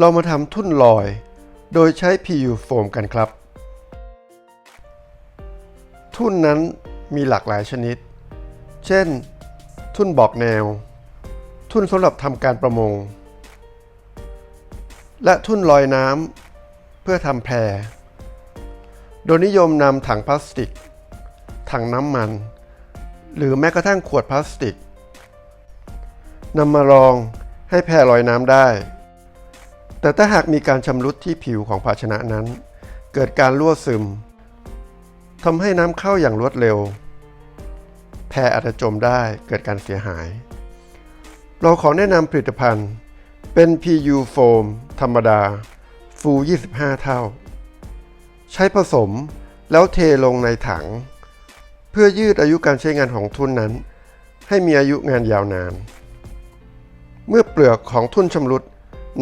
เรามาทำทุ่นลอย โดยใช้ PU โฟมกันครับ ทุ่นนั้นมีหลากหลายชนิด เช่น ทุ่นบอกแนว ทุ่นสำหรับทำการประมง และทุ่นลอยน้ำเพื่อทำแพร โดยนิยมนำถังพลาสติก ถังน้ำมัน หรือแม้กระทั่งขวดพลาสติกนำมารองให้แพรลอยน้ำได้ แต่ถ้าหากมีการชำรุดที่ผิวของภาชนะนั้น เกิดการรั่วซึมทำให้น้ำเข้าอย่างรวดเร็ว แพรอาจจะจมได้เกิดการเสียหาย เราขอแนะนำผลิตภัณฑ์ เป็น PU โฟมธรรมดา ฟู 25 เท่า ใช้ผสมแล้วเทลงในถัง เพื่อยืดอายุการใช้งานของทุนนั้น ให้มีอายุงานยาวนาน เมื่อเปลือกของทุ่นชำรุด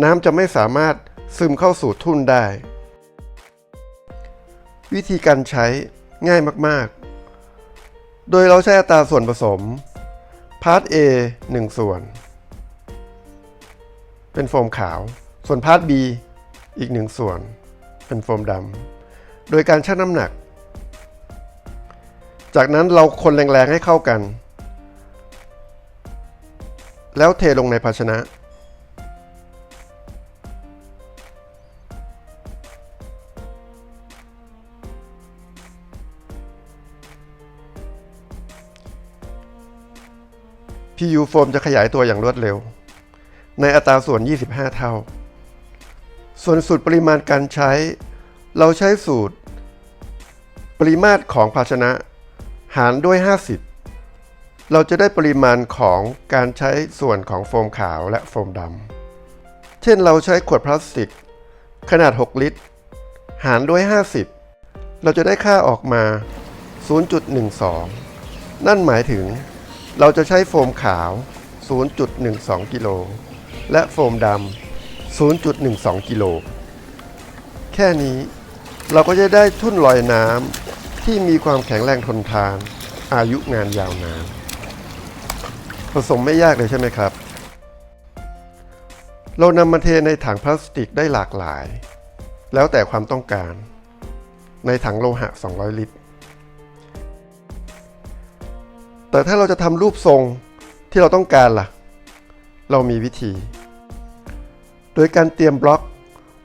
น้ำจะไม่สามารถซึมเข้าสู่ทุ่นได้ วิธีการใช้ง่ายมากๆ โดยเราใช้อัตราส่วนผสม พาร์ท A 1 ส่วน เป็นโฟมขาว ส่วนพาร์ท B อีก 1 ส่วน เป็นโฟมดำ โดยการชั่งน้ำหนัก จากนั้นเราคนแรงๆให้เข้ากัน แล้วเทลงในภาชนะ PU โฟมจะขยายตัวอย่างรวดเร็ว ในอัตราส่วน 25 เท่า ส่วนสูตรปริมาณการใช้ เราใช้สูตร ปริมาตรของภาชนะ หารด้วย 50 เราจะได้ปริมาณของการใช้ส่วนของโฟมขาวและโฟมดำ เช่นเราใช้ขวดพลาสติก ขนาด 6 ลิตร หารด้วย 50 เราจะได้ค่าออกมา 0.12 นั่นหมายถึง เราจะใช้โฟมขาว 0.12 กิโล และโฟมดำ 0.12 กิโล แค่นี้เราก็จะได้ทุ่นลอยน้ำที่มีความแข็งแรงทนทาน อายุงานยาวนาน ผสมไม่ยากเลยใช่ไหมครับ เรานำมาเทในถังพลาสติกได้หลากหลาย แล้วแต่ความต้องการ ในถังโลหะ 200 ลิตร แต่ถ้าเราจะทำรูปทรงที่เราต้องการล่ะ เรามีวิธี โดยการเตรียมบล็อก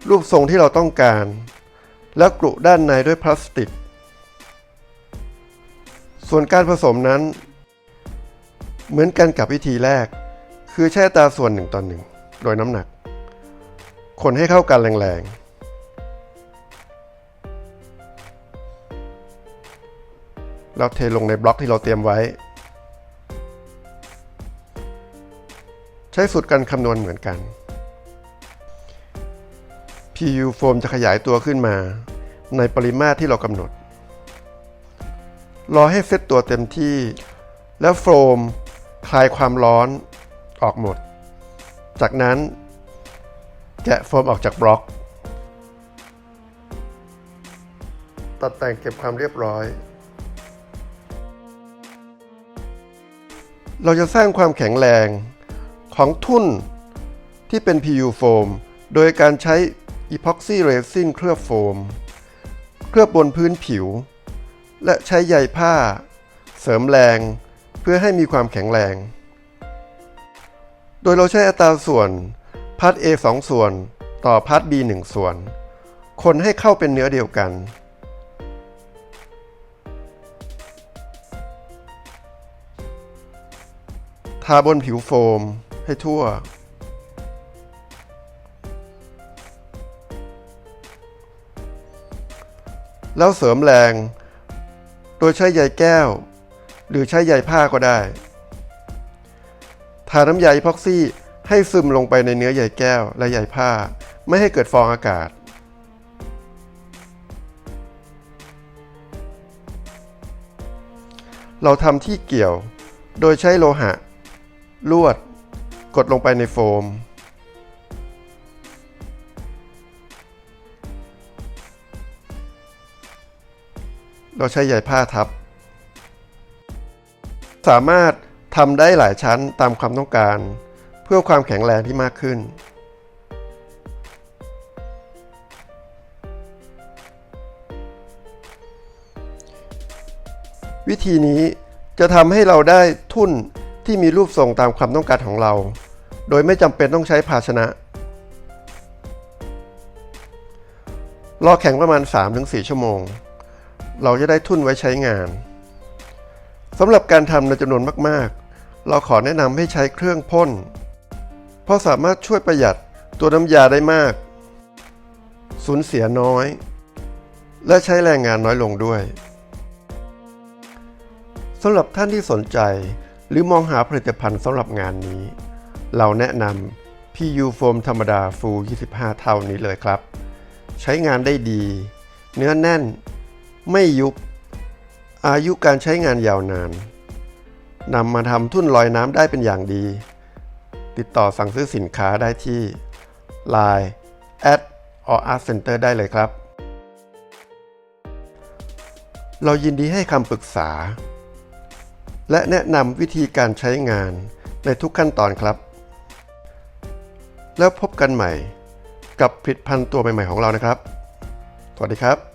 รูปทรงที่เราต้องการ แล้วกรุด้านในด้วยพลาสติก ส่วนการผสมนั้น เหมือนกันกับวิธีแรก คือแช่ตาส่วนหนึ่งต่อหนึ่งโดยน้ำหนัก คนให้เข้ากันแรงๆแล้วเทลงในบล็อกที่เราเตรียมไว้ ใช้สูตรการคำนวณเหมือนกัน PU โฟมจะขยายตัวขึ้นมาในปริมาตรที่เรากำหนด รอให้เซตตัวเต็มที่ แล้วโฟมคลายความร้อนออกหมด จากนั้น แกะโฟมออกจากบล็อก ตัดแต่งเก็บความเรียบร้อย เราจะสร้างความแข็งแรง ของทุ่นที่เป็น PU โฟมโดยการใช้ Epoxy Resin เคลือบโฟม เคลือบบนพื้นผิว และใช้ใยผ้า เสริมแรง เพื่อให้มีความแข็งแรง โดยเราใช้อัตราส่วนพาร์ท A 2 ส่วนต่อพาร์ท B 1 ส่วน คนให้เข้าเป็นเนื้อเดียวกันทาบนผิวโฟม ให้ทั่ว แล้วเสริมแรง โดยใช้ใยแก้ว หรือใช้ใยผ้าก็ได้ ทาน้ำยาพ็อกซี่ให้ซึมลงไปในเนื้อใยแก้วและใยผ้า ไม่ให้เกิดฟองอากาศเราทำที่เกี่ยว โดยใช้โลหะ ลวด กดลงไปในโฟม เราใช้ใยผ้าทับ สามารถทำได้หลายชั้นตามความต้องการ เพื่อความแข็งแรงที่มากขึ้นวิธีนี้จะทำให้เราได้ทุ่นที่มีรูปทรงตามความต้องการของเรา โดยไม่จำเป็นต้องใช้ภาชนะ รอแข็งประมาณ 3-4 ชั่วโมง เราจะได้ทุนไว้ใช้งานสำหรับการทำในจำนวนมาก ๆ เราขอแนะนำให้ใช้เครื่องพ่น เพราะสามารถช่วยประหยัดตัวน้ำยาได้มาก สูญเสียน้อย และใช้แรงงานน้อยลงด้วยสำหรับท่านที่สนใจหรือมองหาผลิตภัณฑ์สำหรับงานนี้ เราแนะนำ PU โฟมธรรมดาฟู 25 เท่านี้เลยครับ ใช้งานได้ดี เนื้อแน่น ไม่ยุบ อายุการใช้งานยาวนานนำมาทำทุ่นลอยน้ำได้เป็นอย่างดี ติดต่อสั่งซื้อสินค้าได้ที่ Line at or Art Center ได้เลยครับ เรายินดีให้คำปรึกษา และแนะนำวิธีการใช้งานในทุกขั้นตอนครับ แล้วพบกันใหม่ กับผลิตภัณฑ์ตัวใหม่ ๆ ของเรานะครับ สวัสดีครับ